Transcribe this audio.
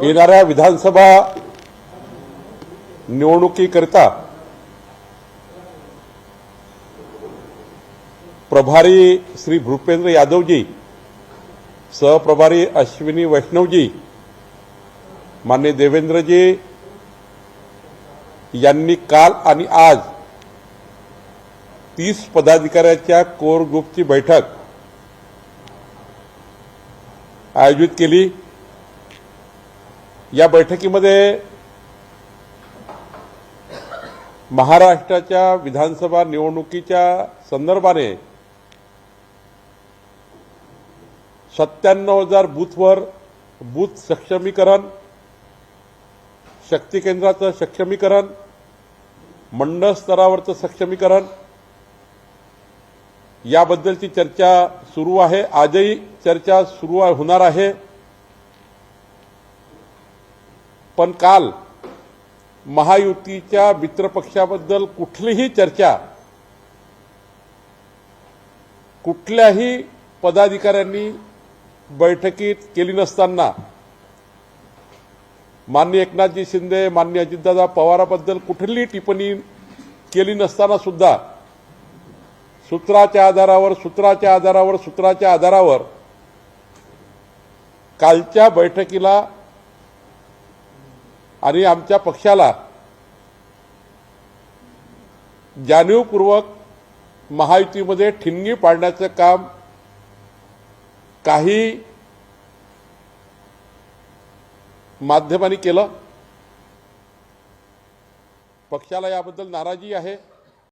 येणाऱ्या विधानसभा निवडणुकीकरिता प्रभारी श्री भूपेंद्र यादवजी सहप्रभारी अश्विनी वैष्णवजी मान्य देवेंद्रजी यांनी काल आणि आज तीस पदाधिकाऱ्याच्या कोर ग्रुपची बैठक आयोजित केली. या बैठकीमध्ये महाराष्ट्राच्या विधानसभा निवडणुकीच्या संदर्भाने सत्त्याण्णव हजार बूथवर बूथ सक्षमीकरण शक्ती केंद्राचं सक्षमीकरण मंडळ स्तरावरचं सक्षमीकरण याबद्दलची चर्चा सुरू आहे. आजही चर्चा सुरू होणार आहे. पण काल महायुतीच्या मित्रपक्षाबद्दल कुठलीही चर्चा कुठल्याही पदाधिकाऱ्यांनी बैठकीत केली नसताना मान्य एकनाथजी शिंदे मान्य अजितदादा पवाराबद्दल कुठलीही टिप्पणी केली नसताना सुद्धा सूत्राच्या आधारावर सूत्राच्या आधारावर सूत्राच्या आधारावर कालच्या बैठकीला आणि आमच्या पक्षाला जाणीवपूर्वक महायुतीमध्ये ठिणगी पाडण्याचं काम काही माध्यमांनी केलं. पक्षाला याबद्दल नाराजी आहे.